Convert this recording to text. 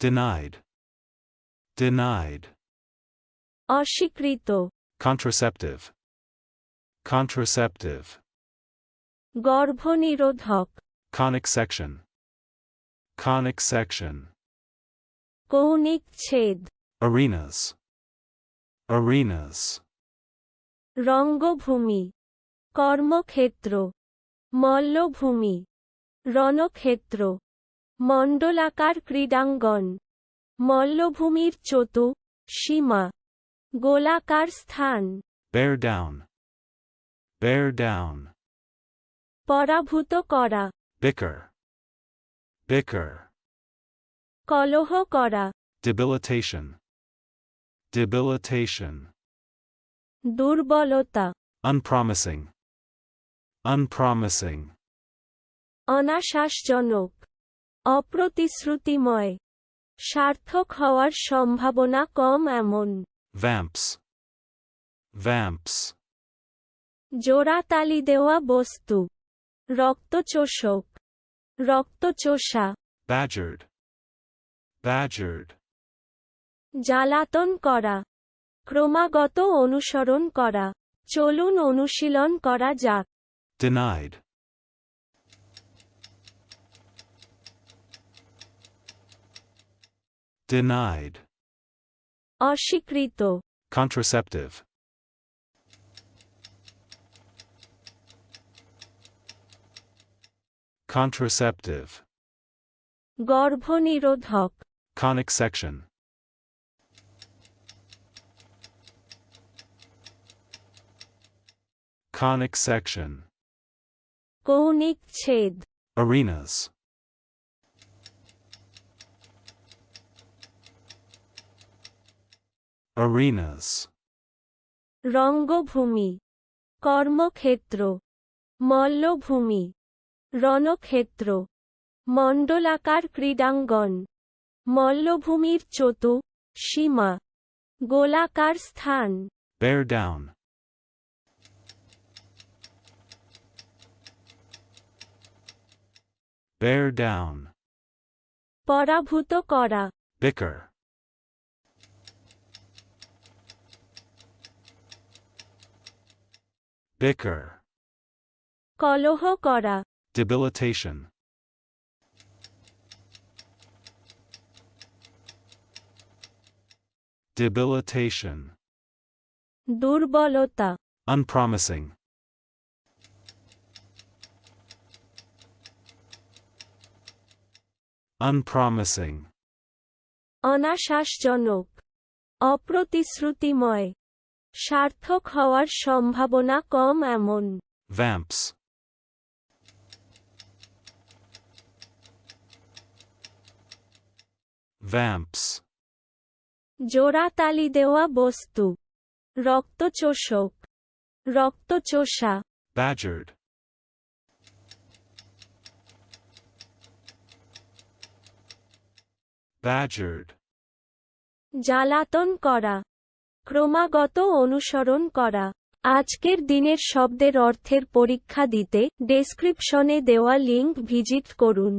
denied, denied, অস্বীকৃত contraceptive, contraceptive, গর্ভনিরোধক conic section, conic section, কৌণিক ছেদ arenas, arenas, রঙ্গভূমি কর্মক্ষেত্র মল্লভূমি রণক্ষেত্র মণ্ডলাকার ক্রীড়াঙ্গন মল্লভূমির চতু সীমা গোলাকার স্থান bear down, bear down, পরাভূত করা bicker, bicker, কলহ করা debilitation, debilitation, দুর্বলতা unpromising, unpromising, অনাশ্বাসজনক অপ্রতিশ্রুতিময়। সার্থক হওয়ার সম্ভাবনা কম এমন। ভ্যাম্পস vamps, জোড়াতালি দেওয়া বস্তু। রক্তচোষক। রক্তচোষা। Badgered, badgered, জ্বালাতন করা। ক্রমাগত অনুসরণ করা। চলুন অনুশীলন করা যাক। Denied, denied, অস্বীকৃত contraceptive, contraceptive, গর্ভনিরোধক conic section, conic section, কৌণিক ছেদ arenas, Arenas, রঙ্গভূমি কর্মক্ষেত্র মল্লভূমি রণক্ষেত্র মণ্ডলাকার ক্রীড়াঙ্গন মল্লভূমির চতু সীমা গোলাকার স্থান। Bear down, bear down, পরাভূত করা। Bicker, bicker, কলহ করা debilitation, debilitation, দুর্বলতা unpromising, unpromising, অনাশ্বাসজনক অপ্রতিশ্রুতিময় সার্থক হওয়ার সম্ভাবনা কম এমন। Vamps, vamps, জোড়াতালি দেওয়া বস্তু। রক্তচোষক। রক্তচোষা। Badgered, badgered, জ্বালাতন করা। ক্রমাগত অনুসরণ করা। আজকের দিনের শব্দের অর্থের পরীক্ষা দিতে ডেসক্রিপশনে দেওয়া লিঙ্ক ভিজিট করুন।